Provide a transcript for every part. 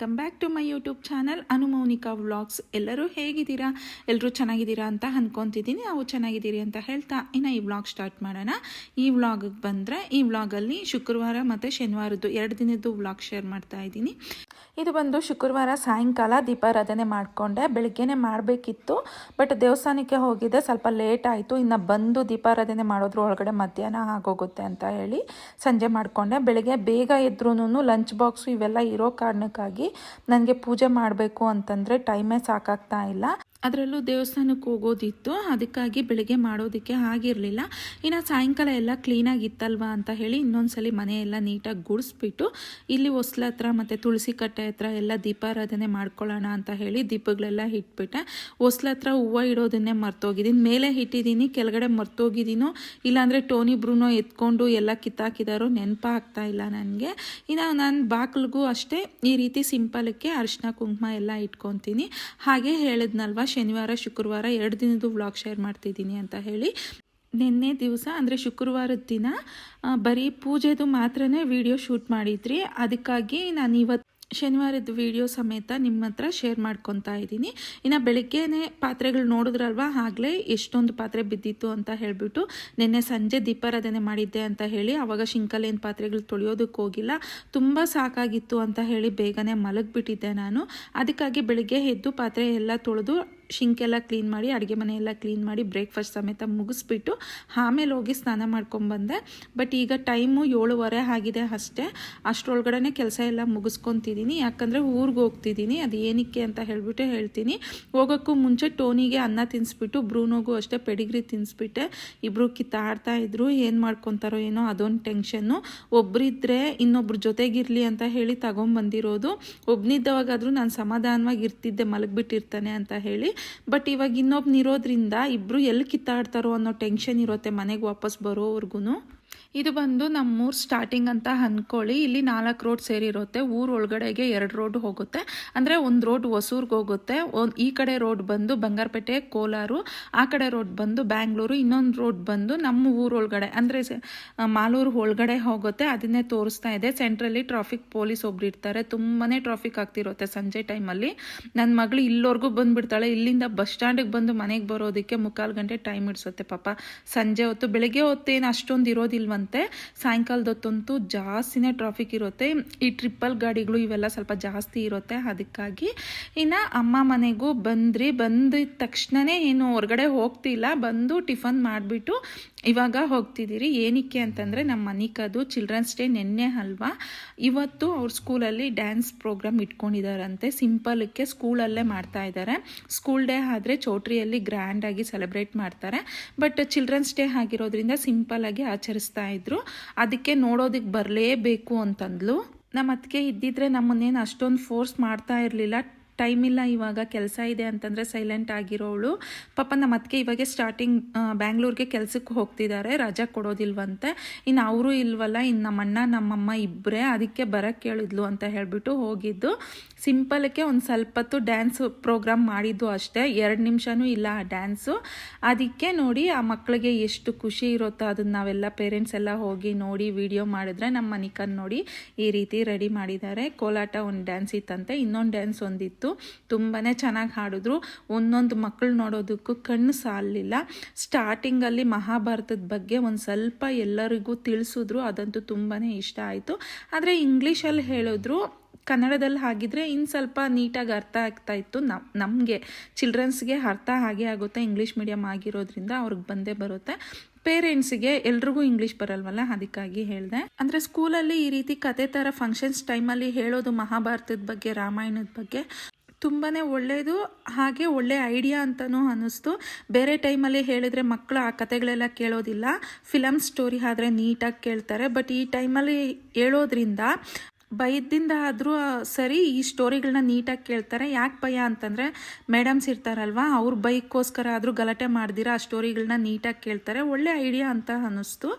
Welcome back to my YouTube channel Anumounika vlogs ಎಲ್ಲರೂ ಹೇಗಿದ್ದೀರಾ? ಎಲ್ಲರೂ ಚೆನ್ನಾಗಿದ್ದೀರಾ ಅಂತ ಅಂದ್ಕೊತಿದ್ದೀನಿ ನಾವು ಚೆನ್ನಾಗಿದ್ದೀರಿ ಅಂತ ಹೇಳ್ತಾ ಇನ್ನು ಈ ವ್ಲಾಗ್ ಸ್ಟಾರ್ಟ್ ಮಾಡೋಣ. ಈ ವ್ಲಾಗಿಗೆ ಬಂದರೆ ಈ ವ್ಲಾಗಲ್ಲಿ ಶುಕ್ರವಾರ ಮತ್ತು ಶನಿವಾರದ್ದು ಎರಡು ದಿನದ್ದು ವ್ಲಾಗ್ ಶೇರ್ ಮಾಡ್ತಾ ಇದ್ದೀನಿ. ಇದು ಬಂದು ಶುಕ್ರವಾರ ಸಾಯಂಕಾಲ ದೀಪಾರಾಧನೆ ಮಾಡಿಕೊಂಡೆ. ಬೆಳಿಗ್ಗೆನೆ ಮಾಡಬೇಕಿತ್ತು. ಬಟ್ ದೇವಸ್ಥಾನಕ್ಕೆ ಹೋಗಿದ್ದೆ. ಸ್ವಲ್ಪ ಲೇಟ್ ಆಯಿತು. ಇನ್ನು ಬಂದು ದೀಪಾರಾಧನೆ ಮಾಡೋದ್ರ ಒಳಗಡೆ ಮಧ್ಯಾಹ್ನ ಆಗೋಗುತ್ತೆ ಅಂತ ಹೇಳಿ ಸಂಜೆ ಮಾಡಿಕೊಂಡೆ. ಬೆಳಗ್ಗೆ ಬೇಗ ಎದ್ರೂ ಲಂಚ್ ಬಾಕ್ಸು ಇವೆಲ್ಲ ಇರೋ ಕಾರಣಕ್ಕಾಗಿ ನನಗೆ ಪೂಜೆ ಮಾಡಬೇಕು ಅಂತಂದರೆ ಟೈಮೇ ಸಾಕಾಗ್ತಾ ಇಲ್ಲ. ಅದರಲ್ಲೂ ದೇವಸ್ಥಾನಕ್ಕೆ ಹೋಗೋದಿತ್ತು, ಅದಕ್ಕಾಗಿ ಬೆಳಗ್ಗೆ ಮಾಡೋದಕ್ಕೆ ಆಗಿರಲಿಲ್ಲ. ಇನ್ನು ಸಾಯಂಕಾಲ ಎಲ್ಲ ಕ್ಲೀನಾಗಿ ಇತ್ತಲ್ವಾ ಅಂತ ಹೇಳಿ ಇನ್ನೊಂದ್ಸಲಿ ಮನೆಯೆಲ್ಲ ನೀಟಾಗಿ ಗುಡಿಸ್ಬಿಟ್ಟು ಇಲ್ಲಿ ಹೊಸ್ಲ ಹತ್ರ ಮತ್ತು ತುಳಸಿ ಕಟ್ಟೆ ಹತ್ರ ಎಲ್ಲ ದೀಪಾರಾಧನೆ ಮಾಡ್ಕೊಳ್ಳೋಣ ಅಂತ ಹೇಳಿ ದೀಪಗಳೆಲ್ಲ ಇಟ್ಬಿಟ್ಟೆ. ಹೊಸ್ಲ ಹತ್ರ ಹೂವು ಇಡೋದನ್ನೇ ಮರ್ತೋಗಿದ್ದೀನಿ. ಮೇಲೆ ಇಟ್ಟಿದ್ದೀನಿ, ಕೆಳಗಡೆ ಮರ್ತೋಗಿದ್ದೀನೋ ಇಲ್ಲಾಂದರೆ ಟೋನಿ ಬ್ರೂನೋ ಎತ್ಕೊಂಡು ಎಲ್ಲ ಕಿತ್ತಾಕಿದಾರೋ ನೆನಪಾಗ್ತಾ ಇಲ್ಲ ನನಗೆ. ಇನ್ನು ನಾನು ಬಾಕ್ಲಿಗೂ ಅಷ್ಟೇ ಈ ರೀತಿ ಸಿಂಪಲಕ್ಕೆ ಅರಿಶಿನ ಕುಂಕುಮ ಎಲ್ಲ ಇಟ್ಕೊತೀನಿ. ಹಾಗೆ ಹೇಳಿದ್ನಲ್ವ ಶನಿವಾರ, ಶುಕ್ರವಾರ ಎರಡು ದಿನದ್ದು ವ್ಲಾಗ್ ಶೇರ್ ಮಾಡ್ತಿದ್ದೀನಿ ಅಂತ ಹೇಳಿ. ನಿನ್ನೆ ದಿವಸ ಅಂದರೆ ಶುಕ್ರವಾರದ ದಿನ ಬರೀ ಪೂಜೆದು ಮಾತ್ರನೇ ವಿಡಿಯೋ ಶೂಟ್ ಮಾಡಿದ್ರಿ. ಅದಕ್ಕಾಗಿ ನಾನು ಇವತ್ತು ಶನಿವಾರದ ವಿಡಿಯೋ ಸಮೇತ ನಿಮ್ಮ ಹತ್ರ ಶೇರ್ ಮಾಡ್ಕೊತಾ ಇದ್ದೀನಿ. ಇನ್ನು ಬೆಳಗ್ಗೆನೇ ಪಾತ್ರೆಗಳು ನೋಡಿದ್ರಲ್ವ? ಆಗಲೇ ಎಷ್ಟೊಂದು ಪಾತ್ರೆ ಬಿದ್ದಿತ್ತು ಅಂತ ಹೇಳಿಬಿಟ್ಟು ನಿನ್ನೆ ಸಂಜೆ ದೀಪಾರಾಧನೆ ಮಾಡಿದ್ದೆ ಅಂತ ಹೇಳಿ ಆವಾಗ ಶಿಂಕಲೇನು ಪಾತ್ರೆಗಳು ತೊಳೆಯೋದಕ್ಕೆ ಹೋಗಿಲ್ಲ. ತುಂಬ ಸಾಕಾಗಿತ್ತು ಅಂತ ಹೇಳಿ ಬೇಗನೆ ಮಲಗಿಬಿಟ್ಟಿದ್ದೆ ನಾನು. ಅದಕ್ಕಾಗಿ ಬೆಳಗ್ಗೆ ಎದ್ದು ಪಾತ್ರೆ ಎಲ್ಲ ತೊಳೆದು ಶಿಂಕ್ ಎಲ್ಲ ಕ್ಲೀನ್ ಮಾಡಿ, ಅಡುಗೆ ಮನೆ ಎಲ್ಲ ಕ್ಲೀನ್ ಮಾಡಿ ಬ್ರೇಕ್ಫಾಸ್ಟ್ ಸಮೇತ ಮುಗಿಸ್ಬಿಟ್ಟು ಆಮೇಲೆ ಹೋಗಿ ಸ್ನಾನ ಮಾಡ್ಕೊಂಬಂದೆ ಬಟ್ ಈಗ ಟೈಮು ಏಳುವರೆ ಆಗಿದೆ ಅಷ್ಟೇ. ಅಷ್ಟರೊಳಗಡೆ ಕೆಲಸ ಎಲ್ಲ ಮುಗಿಸ್ಕೊತಿದ್ದೀನಿ ಯಾಕಂದರೆ ಊರಿಗೆ ಹೋಗ್ತಿದ್ದೀನಿ ಅದು ಏನಕ್ಕೆ ಅಂತ ಹೇಳಿಬಿಟ್ಟು ಹೇಳ್ತೀನಿ. ಹೋಗೋಕ್ಕೂ ಮುಂಚೆ ಟೋನಿಗೆ ಅನ್ನ ತಿನ್ನಿಸ್ಬಿಟ್ಟು ಬ್ರೂನೋಗೂ ಅಷ್ಟೇ ಪೆಡಿಗ್ರಿ ತಿನ್ನಿಸ್ಬಿಟ್ಟೆ ಇಬ್ಬರು ಕಿತ್ತಾಡ್ತಾ ಇದ್ರು. ಏನು ಮಾಡ್ಕೊತಾರೋ ಏನೋ ಅದೊಂದು ಟೆನ್ಷನ್ನು ಒಬ್ಬರಿದ್ದರೆ ಇನ್ನೊಬ್ರ ಜೊತೆಗಿರಲಿ ಅಂತ ಹೇಳಿ ತಗೊಂಬಂದಿರೋದು. ಒಬ್ಬನಿದ್ದವಾಗಾದರೂ ನಾನು ಸಮಾಧಾನವಾಗಿ ಇರ್ತಿದ್ದೆ, ಮಲಗಿಬಿಟ್ಟಿರ್ತಾನೆ ಅಂತ ಹೇಳಿ. ಬಟ್ ಇವಾಗ ಇನ್ನೊಬ್ನಿರೋದ್ರಿಂದ ಇಬ್ಬರು ಎಲ್ಲಿ ಕಿತ್ತಾಡ್ತಾರೋ ಅನ್ನೋ ಟೆನ್ಷನ್ ಇರುತ್ತೆ ಮನೆಗೆ ವಾಪಸ್ ಬರೋವರೆಗೂ ಇದು ಬಂದು ನಮ್ಮೂರು ಸ್ಟಾರ್ಟಿಂಗ್ ಅಂತ ಅಂದ್ಕೊಳ್ಳಿ ಇಲ್ಲಿ ನಾಲ್ಕು ರೋಡ್ ಸೇರಿರುತ್ತೆ. ಊರು ಒಳಗಡೆಗೆ ಎರಡು ರೋಡ್ ಹೋಗುತ್ತೆ. ಅಂದರೆ ಒಂದು ರೋಡ್ ಹೊಸೂರ್ಗೆ ಹೋಗುತ್ತೆ. ಈ ಕಡೆ ರೋಡ್ ಬಂದು ಬಂಗಾರಪೇಟೆ, ಕೋಲಾರು, ಆ ಕಡೆ ರೋಡ್ ಬಂದು ಬ್ಯಾಂಗ್ಳೂರು, ಇನ್ನೊಂದು ರೋಡ್ ಬಂದು ನಮ್ಮ ಊರು ಒಳಗಡೆ, ಅಂದರೆ ಮಾಲೂರು ಒಳಗಡೆ ಹೋಗುತ್ತೆ. ಅದನ್ನೇ ತೋರಿಸ್ತಾ ಇದೆ. ಸೆಂಟ್ರಲ್ಲಿ ಟ್ರಾಫಿಕ್ ಪೊಲೀಸ್ ಒಬ್ರು ಇರ್ತಾರೆ. ತುಂಬಾ ಟ್ರಾಫಿಕ್ ಆಗ್ತಿರುತ್ತೆ ಸಂಜೆ ಟೈಮಲ್ಲಿ ನನ್ನ ಮಗಳು ಇಲ್ಲೋರ್ಗೂ ಬಂದುಬಿಡ್ತಾಳೆ. ಇಲ್ಲಿಂದ ಬಸ್ ಸ್ಟ್ಯಾಂಡಿಗೆ ಬಂದು ಮನೆಗೆ ಬರೋದಕ್ಕೆ ಮುಕ್ಕಾಲು ಗಂಟೆ ಟೈಮ್ ಇಡಿಸುತ್ತೆ ಪಾಪ. ಸಂಜೆ ಹೊತ್ತು, ಬೆಳಗ್ಗೆ ಹೊತ್ತೇನು ಅಷ್ಟೊಂದು ಇರೋದಿಲ್ವಂತೆ. ಸಾಯಂಕಾಲದ ಹೊತ್ತಂತೂ ಜಾಸ್ತಿನೇ ಟ್ರಾಫಿಕ್ ಇರುತ್ತೆ. ಈ ಟ್ರಿಪ್ಪಲ್ ಗಾಡಿಗಳು ಇವೆಲ್ಲ ಸ್ವಲ್ಪ ಜಾಸ್ತಿ ಇರುತ್ತೆ. ಅದಕ್ಕಾಗಿ ಇನ್ನು ಅಮ್ಮ ಮನೆಗೂ ಬಂದ್ರಿ. ಬಂದಿದ ತಕ್ಷಣವೇ ಏನು ಹೊರಗಡೆ ಹೋಗ್ತಿಲ್ಲ. ಬಂದು ಟಿಫನ್ ಮಾಡಿಬಿಟ್ಟು ಇವಾಗ ಹೋಗ್ತಿದ್ದೀರಿ. ಏನಕ್ಕೆ ಅಂತಂದರೆ ನಮ್ಮ ಮನಿಕದು ಚಿಲ್ಡ್ರನ್ಸ್ ಡೇ ನಿನ್ನೆ ಅಲ್ವಾ? ಇವತ್ತು ಅವ್ರ ಸ್ಕೂಲಲ್ಲಿ ಡ್ಯಾನ್ಸ್ ಪ್ರೋಗ್ರಾಮ್ ಇಟ್ಕೊಂಡಿದ್ದಾರಂತೆ ಸಿಂಪಲಕ್ಕೆ ಸ್ಕೂಲಲ್ಲೇ ಮಾಡ್ತಾ ಇದ್ದಾರೆ ಸ್ಕೂಲ್ ಡೇ ಆದರೆ ಚೌಟ್ರಿಯಲ್ಲಿ ಗ್ರ್ಯಾಂಡಾಗಿ ಸೆಲೆಬ್ರೇಟ್ ಮಾಡ್ತಾರೆ. ಬಟ್ ಚಿಲ್ಡ್ರನ್ಸ್ ಡೇ ಆಗಿರೋದ್ರಿಂದ ಸಿಂಪಲಾಗಿ ಆಚರಿಸ್ತಾ ಇದ್ರು. ಅದಕ್ಕೆ ನೋಡೋದಕ್ಕೆ ಬರಲೇಬೇಕು ಅಂತಂದ್ಲು. ನಮ್ಮ ಅತ್ತಿಗೆ ಇದ್ದಿದ್ರೆ ನಮ್ಮನ್ನೇನು ಅಷ್ಟೊಂದು ಫೋರ್ಸ್ ಮಾಡ್ತಾ ಇರಲಿಲ್ಲ. ಟೈಮ್ ಇಲ್ಲ ಇವಾಗ ಕೆಲಸ ಇದೆ ಅಂತಂದರೆ ಸೈಲೆಂಟ್ ಆಗಿರೋಳು. ಪಾಪ ನಮ್ಮ ಅತ್ತಿಗೆ ಇವಾಗೆ ಸ್ಟಾರ್ಟಿಂಗ್ ಬ್ಯಾಂಗ್ಳೂರಿಗೆ ಕೆಲಸಕ್ಕೆ ಹೋಗ್ತಿದ್ದಾರೆ ರಜಾ ಕೊಡೋದಿಲ್ವಂತೆ. ಇನ್ನು ಅವರು ಇಲ್ವಲ್ಲ ಇನ್ನು ನಮ್ಮಣ್ಣ ನಮ್ಮಮ್ಮ ಇಬ್ಬರೇ ಅದಕ್ಕೆ ಬರೋಕ್ಕೆ ಕೇಳಿದ್ಲು ಅಂತ ಹೇಳಿಬಿಟ್ಟು ಹೋಗಿದ್ದು. ಸಿಂಪಲ್ಗೆ ಒಂದು ಸ್ವಲ್ಪ ಹೊತ್ತು ಡ್ಯಾನ್ಸ್ ಪ್ರೋಗ್ರಾಮ್ ಮಾಡಿದ್ದು ಅಷ್ಟೇ. ಎರಡು ನಿಮಿಷನೂ ಇಲ್ಲ ಆ ಡ್ಯಾನ್ಸು ಅದಕ್ಕೆ ನೋಡಿ ಆ ಮಕ್ಕಳಿಗೆ ಎಷ್ಟು ಖುಷಿ ಇರುತ್ತೋ ಅದನ್ನು ನಾವೆಲ್ಲ ಪೇರೆಂಟ್ಸ್ ಎಲ್ಲ ಹೋಗಿ ನೋಡಿ ವಿಡಿಯೋ ಮಾಡಿದ್ರೆ ನಮ್ಮ ಮನಿಕನ್ ನೋಡಿ ಈ ರೀತಿ ರೆಡಿ ಮಾಡಿದ್ದಾರೆ. ಕೋಲಾಟ ಒಂದು ಡ್ಯಾನ್ಸ್ ಇತ್ತಂತೆ. ಇನ್ನೊಂದು ಡ್ಯಾನ್ಸ್ ಒಂದಿತ್ತು. ತುಂಬಾ ಚೆನ್ನಾಗಿ ಹಾಡಿದ್ರು. ಒಂದೊಂದು ಮಕ್ಕಳು ನೋಡೋದಕ್ಕೂ ಕಣ್ಣು ಸಾಲಲಿಲ್ಲ ಸ್ಟಾರ್ಟಿಂಗಲ್ಲಿ ಮಹಾಭಾರತದ ಬಗ್ಗೆ ಒಂದು ಸ್ವಲ್ಪ ಎಲ್ಲರಿಗೂ ತಿಳಿಸಿದ್ರು, ಅದಂತೂ ತುಂಬಾ ಇಷ್ಟ ಆಯಿತು. ಆದರೆ ಇಂಗ್ಲೀಷಲ್ಲಿ ಹೇಳಿದ್ರು ಕನ್ನಡದಲ್ಲಿ ಹಾಗಿದ್ರೆ ಇನ್ನು ಸ್ವಲ್ಪ ನೀಟಾಗಿ ಅರ್ಥ ಆಗ್ತಾ ಇತ್ತು. ನಮ್, ನಮಗೆ ಚಿಲ್ಡ್ರನ್ಸ್ಗೆ ಅರ್ಥ ಹಾಗೆ ಆಗುತ್ತೆ, ಇಂಗ್ಲೀಷ್ ಮೀಡಿಯಂ ಆಗಿರೋದ್ರಿಂದ ಅವ್ರಿಗೆ ಬಂದೇ ಬರುತ್ತೆ. ಪೇರೆಂಟ್ಸಿಗೆ ಎಲ್ರಿಗೂ ಇಂಗ್ಲೀಷ್ ಬರಲ್ವಲ್ಲ, ಅದಕ್ಕಾಗಿ ಹೇಳಿದೆ. ಅಂದರೆ ಸ್ಕೂಲಲ್ಲಿ ಈ ರೀತಿ ಕತೆ ಥರ ಫಂಕ್ಷನ್ಸ್ ಟೈಮಲ್ಲಿ ಹೇಳೋದು ಮಹಾಭಾರತದ ಬಗ್ಗೆ, ರಾಮಾಯಣದ ಬಗ್ಗೆ ತುಂಬಾ ಒಳ್ಳೆಯದು ಹಾಗೆ ಒಳ್ಳೆ ಐಡಿಯಾ ಅಂತಲೂ ಅನ್ನಿಸ್ತು. ಬೇರೆ ಟೈಮಲ್ಲಿ ಹೇಳಿದರೆ ಮಕ್ಕಳು ಆ ಕಥೆಗಳೆಲ್ಲ ಕೇಳೋದಿಲ್ಲ. ಫಿಲಮ್ ಸ್ಟೋರಿ ಆದರೆ ನೀಟಾಗಿ ಕೇಳ್ತಾರೆ. ಬಟ್ ಈ ಟೈಮಲ್ಲಿ ಹೇಳೋದ್ರಿಂದ ಭಯದಿಂದ ಆದರೂ ಸರಿ, ಈ ಸ್ಟೋರಿಗಳನ್ನ ನೀಟಾಗಿ ಕೇಳ್ತಾರೆ. ಯಾಕೆ ಭಯ ಅಂತಂದರೆ, ಮೇಡಮ್ಸ್ ಇರ್ತಾರಲ್ವ, ಅವ್ರ ಬೈಕ್ಗೋಸ್ಕರ ಆದರೂ ಗಲಾಟೆ ಮಾಡ್ದಿರ, ಆ ಸ್ಟೋರಿಗಳನ್ನ ನೀಟಾಗಿ ಕೇಳ್ತಾರೆ. ಒಳ್ಳೆ ಐಡಿಯಾ ಅಂತ ಅನ್ನಿಸ್ತು.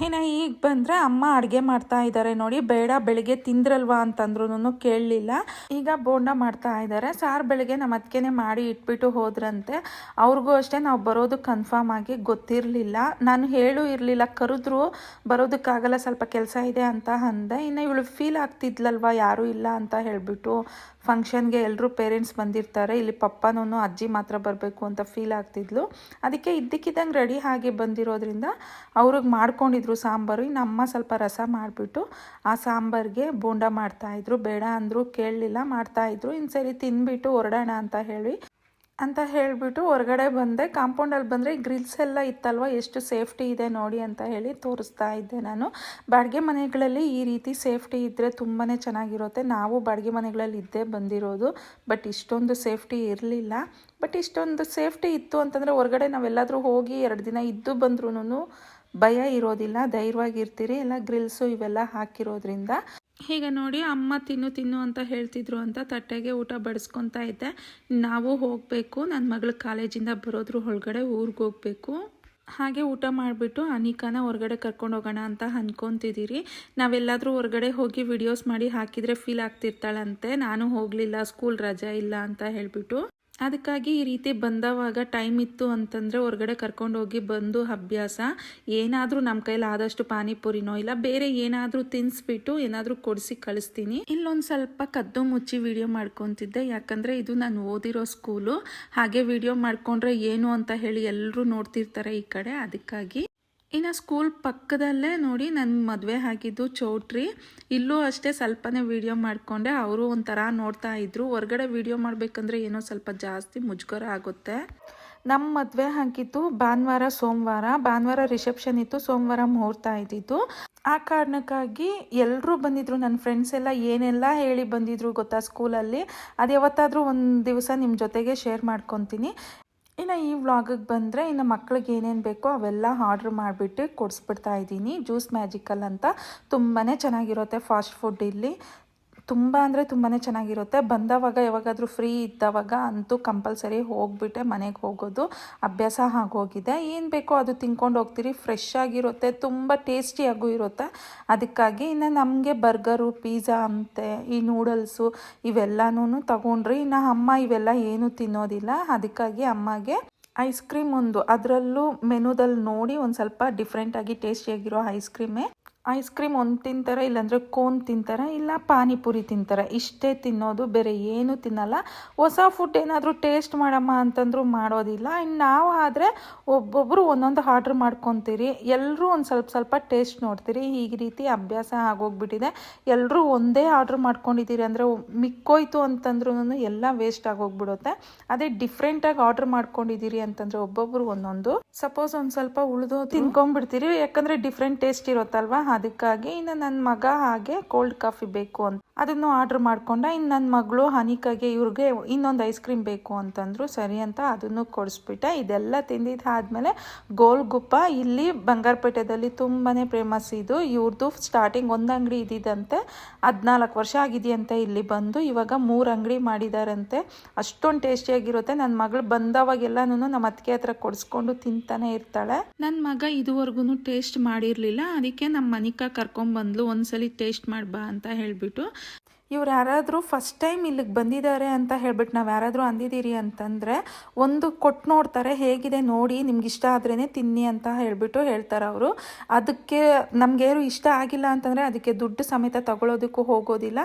ಇನ್ನು ಈಗ ಬಂದರೆ, ಅಮ್ಮ ಅಡುಗೆ ಮಾಡ್ತಾ ಇದ್ದಾರೆ ನೋಡಿ, ಬೇಡ, ಬೆಳಿಗ್ಗೆ ತಿಂದ್ರಲ್ವಾ ಅಂತಂದ್ರೂ ಕೇಳಲಿಲ್ಲ. ಈಗ ಬೋಂಡ ಮಾಡ್ತಾ ಇದ್ದಾರೆ ಸಾರು ಬೆಳಗ್ಗೆ ನಮ್ಮ ಅದಕ್ಕೇನೆ ಮಾಡಿ ಇಟ್ಬಿಟ್ಟು ಹೋದ್ರಂತೆ. ಅವ್ರಿಗೂ ಅಷ್ಟೇ, ನಾವು ಬರೋದು ಕನ್ಫರ್ಮ್ ಆಗಿ ಗೊತ್ತಿರಲಿಲ್ಲ. ನಾನು ಹೇಳು ಇರಲಿಲ್ಲ, ಕರೆದ್ರೂ ಬರೋದಕ್ಕಾಗಲ್ಲ, ಸ್ವಲ್ಪ ಕೆಲಸ ಇದೆ ಅಂತ ಅಂದೆ. ಇನ್ನು ಇವಳು ಫೀಲ್ ಆಗ್ತಾ ಆಗ್ತಿದ್ಲಲ್ವ ಯಾರೂ ಇಲ್ಲ ಅಂತ ಹೇಳಿಬಿಟ್ಟು ಫಂಕ್ಷನ್ಗೆ ಎಲ್ಲರೂ ಪೇರೆಂಟ್ಸ್ ಬಂದಿರ್ತಾರೆ. ಇಲ್ಲಿ ಪಪ್ಪನೂ ಅಜ್ಜಿ ಮಾತ್ರ ಬರಬೇಕು ಅಂತ ಫೀಲ್ ಆಗ್ತಿದ್ಲು. ಅದಕ್ಕೆ ಇದ್ದಕ್ಕಿದ್ದಂಗೆ ರೆಡಿ ಆಗಿ ಬಂದಿರೋದ್ರಿಂದ ಅವ್ರಿಗೆ ಮಾಡ್ಕೊಂಡಿದ್ರು ಸಾಂಬಾರು. ಇನ್ನು ಅಮ್ಮ ಸ್ವಲ್ಪ ರಸ ಮಾಡಿಬಿಟ್ಟು ಆ ಸಾಂಬಾರಿಗೆ ಬೋಂಡ ಮಾಡ್ತಾಯಿದ್ರು ಬೇಡ ಅಂದರು ಕೇಳಲಿಲ್ಲ. ಮಾಡ್ತಾಯಿದ್ರು ಇನ್ನು ಸರಿ ತಿಂದ್ಬಿಟ್ಟು ಹೊರಡೋಣ ಅಂತ ಹೇಳಿ ಅಂತ ಹೇಳಿಬಿಟ್ಟು ಹೊರಗಡೆ ಬಂದೆ. ಕಾಂಪೌಂಡಲ್ಲಿ ಬಂದರೆ ಗ್ರಿಲ್ಸ್ ಎಲ್ಲ ಇತ್ತಲ್ವ? ಎಷ್ಟು ಸೇಫ್ಟಿ ಇದೆ ನೋಡಿ ಅಂತ ಹೇಳಿ ತೋರಿಸ್ತಾ ಇದ್ದೆ ನಾನು. ಬಾಡಿಗೆ ಮನೆಗಳಲ್ಲಿ ಈ ರೀತಿ ಸೇಫ್ಟಿ ಇದ್ದರೆ ತುಂಬಾ ಚೆನ್ನಾಗಿರುತ್ತೆ. ನಾವು ಬಾಡಿಗೆ ಮನೆಗಳಲ್ಲಿ ಇದ್ದೇ ಬಂದಿರೋದು. ಬಟ್ ಇಷ್ಟೊಂದು ಸೇಫ್ಟಿ ಇರಲಿಲ್ಲ. ಬಟ್ ಇಷ್ಟೊಂದು ಸೇಫ್ಟಿ ಇತ್ತು ಅಂತಂದರೆ ಹೊರಗಡೆ ನಾವೆಲ್ಲಾದರೂ ಹೋಗಿ ಎರಡು ದಿನ ಇದ್ದು ಬಂದ್ರೂ ಭಯ ಇರೋದಿಲ್ಲ, ಧೈರ್ಯವಾಗಿರ್ತೀರಿ. ಎಲ್ಲ ಗ್ರಿಲ್ಸು ಇವೆಲ್ಲ ಹಾಕಿರೋದ್ರಿಂದ. ಈಗ ನೋಡಿ, ಅಮ್ಮ ತಿನ್ನು ತಿನ್ನು ಅಂತ ಹೇಳ್ತಿದ್ರು ಅಂತ ತಟ್ಟೆಗೆ ಊಟ ಬಡಿಸ್ಕೊತಾ ಇದ್ದೆ. ನಾವು ಹೋಗಬೇಕು ನನ್ನ ಮಗಳು ಕಾಲೇಜಿಂದ ಬರೋದ್ರು ಒಳಗಡೆ ಊರಿಗೆ ಹೋಗಬೇಕು. ಹಾಗೆ ಊಟ ಮಾಡಿಬಿಟ್ಟು ಅನಿಕಾನ ಹೊರಗಡೆ ಕರ್ಕೊಂಡು ಹೋಗೋಣ ಅಂತ ಅನ್ಕೊತಿದ್ದೀರಿ ನಾವೆಲ್ಲಾದರೂ ಹೊರಗಡೆ ಹೋಗಿ ವಿಡಿಯೋಸ್ ಮಾಡಿ ಹಾಕಿದರೆ ಫೀಲ್ ಆಗ್ತಿರ್ತಾಳಂತೆ. ನಾನು ಹೋಗಲಿಲ್ಲ ಸ್ಕೂಲ್ ರಜಾ ಇಲ್ಲ ಅಂತ ಹೇಳಿಬಿಟ್ಟು. ಅದಕ್ಕಾಗಿ ಈ ರೀತಿ ಬಂದವಾಗ ಟೈಮ್ ಇತ್ತು ಅಂತಂದರೆ ಹೊರಗಡೆ ಕರ್ಕೊಂಡು ಹೋಗಿ ಬಂದು ಅಭ್ಯಾಸ. ಏನಾದರೂ ನಮ್ಮ ಕೈಲಿ ಆದಷ್ಟು ಪಾನಿಪುರಿನೋ ಇಲ್ಲ ಬೇರೆ ಏನಾದರೂ ತಿನ್ನಿಸ್ಬಿಟ್ಟು ಏನಾದರೂ ಕೊಡಿಸಿ ಕಳಿಸ್ತೀನಿ. ಇಲ್ಲೊಂದು ಸ್ವಲ್ಪ ಕದ್ದು ಮುಚ್ಚಿ ವಿಡಿಯೋ ಮಾಡ್ಕೊತಿದ್ದೆ. ಯಾಕಂದರೆ ಇದು ನಾನು ಓದಿರೋ ಸ್ಕೂಲು ಹಾಗೆ ವಿಡಿಯೋ ಮಾಡಿಕೊಂಡ್ರೆ ಏನು ಅಂತ ಹೇಳಿ ಎಲ್ಲರೂ ನೋಡ್ತಿರ್ತಾರೆ ಈ ಕಡೆ. ಅದಕ್ಕಾಗಿ ಇನ್ನು ಸ್ಕೂಲ್ ಪಕ್ಕದಲ್ಲೇ ನೋಡಿ ನನ್ನ ಮದುವೆ ಆಗಿದ್ದು ಚೌಟ್ರಿ. ಇಲ್ಲೂ ಅಷ್ಟೇ ಸ್ವಲ್ಪನೇ ವೀಡಿಯೋ ಮಾಡಿಕೊಂಡೆ. ಅವರು ಒಂಥರ ನೋಡ್ತಾ ಇದ್ರು. ಹೊರಗಡೆ ವಿಡಿಯೋ ಮಾಡಬೇಕಂದ್ರೆ ಏನೋ ಸ್ವಲ್ಪ ಜಾಸ್ತಿ ಮುಜುಗರ ಆಗುತ್ತೆ. ನಮ್ಮ ಮದುವೆ ಹಾಕಿತ್ತು ಭಾನುವಾರ, ಸೋಮವಾರ. ಭಾನುವಾರ ರಿಸೆಪ್ಷನ್ ಇತ್ತು. ಸೋಮವಾರ ಮುಹೂರ್ತ ಇದ್ದಿತ್ತು ಆ ಕಾರಣಕ್ಕಾಗಿ ಎಲ್ಲರೂ ಬಂದಿದ್ರು. ನನ್ನ ಫ್ರೆಂಡ್ಸ್ ಎಲ್ಲ ಏನೆಲ್ಲ ಹೇಳಿ ಬಂದಿದ್ರು ಗೊತ್ತಾ ಸ್ಕೂಲಲ್ಲಿ? ಅದು ಯಾವತ್ತಾದರೂ ಒಂದು ದಿವಸ ನಿಮ್ಮ ಜೊತೆಗೆ ಶೇರ್ ಮಾಡ್ಕೊತೀನಿ. ಇನ್ನು ಈ ವ್ಲಾಗಿಗೆ ಬಂದರೆ ಇನ್ನು ಮಕ್ಳಿಗೆ ಏನೇನು ಬೇಕೋ ಅವೆಲ್ಲ ಆರ್ಡ್ರ್ ಮಾಡಿಬಿಟ್ಟು ಕೊಡಿಸ್ಬಿಡ್ತಾ ಇದ್ದೀನಿ. ಜ್ಯೂಸ್ ಮ್ಯಾಜಿಕಲ್ ಅಂತ ತುಂಬಾ ಚೆನ್ನಾಗಿರುತ್ತೆ ಫಾಸ್ಟ್ ಫುಡ್ ಇಲ್ಲಿ. ತುಂಬ ಅಂದರೆ ತುಂಬಾ ಚೆನ್ನಾಗಿರುತ್ತೆ. ಬಂದವಾಗ ಯಾವಾಗಾದರೂ ಫ್ರೀ ಇದ್ದವಾಗ ಅಂತೂ ಕಂಪಲ್ಸರಿ ಹೋಗ್ಬಿಟ್ಟೆ ಮನೆಗೆ ಹೋಗೋದು. ಅಭ್ಯಾಸ ಆಗೋಗಿದೆ. ಏನು ಬೇಕೋ ಅದು ತಿನ್ಕೊಂಡು ಹೋಗ್ತೀರಿ. ಫ್ರೆಶ್ ಆಗಿರುತ್ತೆ. ತುಂಬ ಟೇಸ್ಟಿಯಾಗೂ ಇರುತ್ತೆ. ಅದಕ್ಕಾಗಿ ಇನ್ನು ನಮಗೆ ಬರ್ಗರು ಪಿಜ್ಜಾ ಅಂತೆ, ಈ ನೂಡಲ್ಸು ಇವೆಲ್ಲನೂ ತಗೊಂಡ್ರಿ ಇನ್ನು ಅಮ್ಮ ಇವೆಲ್ಲ ಏನೂ ತಿನ್ನೋದಿಲ್ಲ. ಅದಕ್ಕಾಗಿ ಅಮ್ಮಗೆ ಐಸ್ ಕ್ರೀಮ್ ಒಂದು. ಅದರಲ್ಲೂ ಮೆನುದಲ್ಲಿ ನೋಡಿ ಒಂದು ಸ್ವಲ್ಪ ಡಿಫ್ರೆಂಟಾಗಿ ಟೇಸ್ಟಿಯಾಗಿರೋ ಐಸ್ ಕ್ರೀಮೇ ಐಸ್ ಕ್ರೀಮ್ ಒಂದು ತಿಂತಾರೆ, ಇಲ್ಲಾಂದರೆ ಕೋನ್ ತಿಂತಾರೆ, ಇಲ್ಲ ಪಾನಿಪುರಿ ತಿಂತಾರೆ. ಇಷ್ಟೇ ತಿನ್ನೋದು, ಬೇರೆ ಏನೂ ತಿನ್ನಲ್ಲ. ಹೊಸ ಫುಡ್ ಏನಾದರೂ ಟೇಸ್ಟ್ ಮಾಡಮ್ಮ ಅಂತಂದರೂ ಮಾಡೋದಿಲ್ಲ. ಇನ್ನು ನಾವು ಆದರೆ ಒಬ್ಬೊಬ್ಬರು ಒಂದೊಂದು ಆರ್ಡ್ರ್ ಮಾಡ್ಕೊತೀರಿ. ಎಲ್ಲರೂ ಒಂದು ಸ್ವಲ್ಪ ಸ್ವಲ್ಪ ಟೇಸ್ಟ್ ನೋಡ್ತೀರಿ. ಈ ರೀತಿ ಅಭ್ಯಾಸ ಆಗೋಗ್ಬಿಟ್ಟಿದೆ. ಎಲ್ಲರೂ ಒಂದೇ ಆರ್ಡ್ರ್ ಮಾಡ್ಕೊಂಡಿದ್ದೀರಿ ಅಂದರೆ ಮಿಕ್ಕೋಯ್ತು ಅಂತಂದ್ರೂ ಎಲ್ಲ ವೇಸ್ಟ್ ಆಗೋಗ್ಬಿಡುತ್ತೆ. ಅದೇ ಡಿಫ್ರೆಂಟಾಗಿ ಆರ್ಡ್ರ್ ಮಾಡ್ಕೊಂಡಿದ್ದೀರಿ ಅಂತಂದರೆ ಒಬ್ಬೊಬ್ಬರು ಒಂದೊಂದು. ಸಪೋಸ್ ಒಂದು ಸ್ವಲ್ಪ ಉಳಿದು ತಿನ್ಕೊಂಡ್ಬಿಡ್ತೀರಿ ಯಾಕಂದರೆ ಡಿಫ್ರೆಂಟ್ ಟೇಸ್ಟ್ ಇರುತ್ತಲ್ವಾ? ಅದಕ್ಕಾಗಿ ಇನ್ನು ನನ್ನ ಮಗ ಹಾಗೆ ಕೋಲ್ಡ್ ಕಾಫಿ ಬೇಕು ಅಂತ ಅದನ್ನು ಆರ್ಡ್ರ್ ಮಾಡಿಕೊಂಡ ಇನ್ನು ನನ್ನ ಮಗಳು ಹನಿಕಾಗೆ ಇವ್ರಿಗೆ ಇನ್ನೊಂದು ಐಸ್ ಕ್ರೀಮ್ ಬೇಕು ಅಂತಂದರು, ಸರಿ ಅಂತ ಅದನ್ನು ಕೊಡಿಸ್ಬಿಟ್ಟೆ. ಇದೆಲ್ಲ ತಿಂದಿದ್ದಾದಮೇಲೆ ಗೋಲ್ಗುಪ್ಪ ಇಲ್ಲಿ ಬಂಗಾರಪೇಟೆದಲ್ಲಿ ತುಂಬಾ ಫೇಮಸ್ ಇದು. ಇವ್ರದ್ದು ಸ್ಟಾರ್ಟಿಂಗ್ ಒಂದು ಅಂಗಡಿ ಇದ್ದಿದ್ದಂತೆ ಹದಿನಾಲ್ಕು ವರ್ಷ ಆಗಿದೆಯಂತೆ ಇಲ್ಲಿ ಬಂದು, ಇವಾಗ ಮೂರು ಅಂಗಡಿ ಮಾಡಿದಾರಂತೆ. ಅಷ್ಟೊಂದು ಟೇಸ್ಟಿಯಾಗಿರುತ್ತೆ ನನ್ನ ಮಗಳು ಬಂದವಾಗೆಲ್ಲನೂ ನಮ್ಮ ಅತ್ತಿಗೆ ಹತ್ರ ಕೊಡಿಸ್ಕೊಂಡು ತಿಂತಾನೆ ಇರ್ತಾಳೆ. ನನ್ನ ಮಗ ಇದುವರೆಗೂ ಟೇಸ್ಟ್ ಮಾಡಿರಲಿಲ್ಲ. ಅದಕ್ಕೆ ನಮ್ಮ ಮನಿಕಾ ಕರ್ಕೊಂಬಂದ್ಲು, ಒಂದ್ಸಲಿ ಟೇಸ್ಟ್ ಮಾಡ್ಬಾ ಅಂತ ಹೇಳಿಬಿಟ್ಟು. ಇವ್ರು ಯಾರಾದರೂ ಫಸ್ಟ್ ಟೈಮ್ ಇಲ್ಲಿಗೆ ಬಂದಿದ್ದಾರೆ ಅಂತ ಹೇಳ್ಬಿಟ್ಟು ನಾವು ಯಾರಾದರೂ ಅಂದಿದ್ದೀರಿ ಅಂತಂದರೆ ಒಂದು ಕೊಟ್ಟು ನೋಡ್ತಾರೆ, ಹೇಗಿದೆ ನೋಡಿ ನಿಮ್ಗೆ ಇಷ್ಟ ಆದ್ರೇ ತಿನ್ನಿ ಅಂತ ಹೇಳಿಬಿಟ್ಟು ಹೇಳ್ತಾರೆ ಅವರು. ಅದಕ್ಕೆ ನಮಗೇನು ಇಷ್ಟ ಆಗಿಲ್ಲ ಅಂತಂದರೆ ಅದಕ್ಕೆ ದುಡ್ಡು ಸಮೇತ ತಗೊಳ್ಳೋದಕ್ಕೂ ಹೋಗೋದಿಲ್ಲ.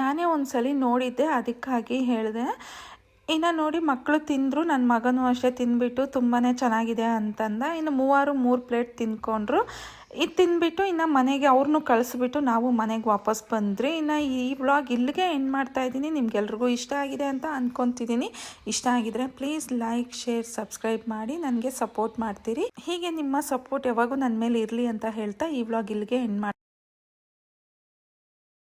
ನಾನೇ ಒಂದ್ಸಲಿ ನೋಡಿದ್ದೆ, ಅದಕ್ಕಾಗಿ ಹೇಳಿದೆ. ಇನ್ನು ನೋಡಿ ಮಕ್ಕಳು ತಿಂದರು ನನ್ನ ಮಗನೂ ಅಷ್ಟೇ ತಿಂದ್ಬಿಟ್ಟು ತುಂಬಾ ಚೆನ್ನಾಗಿದೆ ಅಂತಂದ. ಇನ್ನು ಮೂವರು ಮೂರು ಪ್ಲೇಟ್ ತಿನ್ಕೊಂಡ್ರು. ಇದು ತಿಂದ್ಬಿಟ್ಟು ಇನ್ನು ಮನೆಗೆ ಅವ್ರನ್ನೂ ಕಳಿಸ್ಬಿಟ್ಟು ನಾವು ಮನೆಗೆ ವಾಪಸ್ ಬಂದ್ರಿ ಇನ್ನು ಈ ವ್ಲಾಗ್ ಇಲ್ಲಿಗೆ ಎಂಡ್ ಮಾಡ್ತಾ ಇದ್ದೀನಿ. ನಿಮ್ಗೆಲ್ರಿಗೂ ಇಷ್ಟ ಆಗಿದೆ ಅಂತ ಅಂದ್ಕೊತಿದ್ದೀನಿ ಇಷ್ಟ ಆಗಿದ್ರೆ ಪ್ಲೀಸ್ ಲೈಕ್ ಶೇರ್ ಸಬ್ಸ್ಕ್ರೈಬ್ ಮಾಡಿ ನನಗೆ ಸಪೋರ್ಟ್ ಮಾಡ್ತೀರಿ. ಹೀಗೆ ನಿಮ್ಮ ಸಪೋರ್ಟ್ ಯಾವಾಗೂ ನನ್ನ ಮೇಲೆ ಇರಲಿ ಅಂತ ಹೇಳ್ತಾ ಈ ವ್ಲಾಗ್ ಇಲ್ಲಿಗೆ ಎಂಡ್ ಮಾಡಿ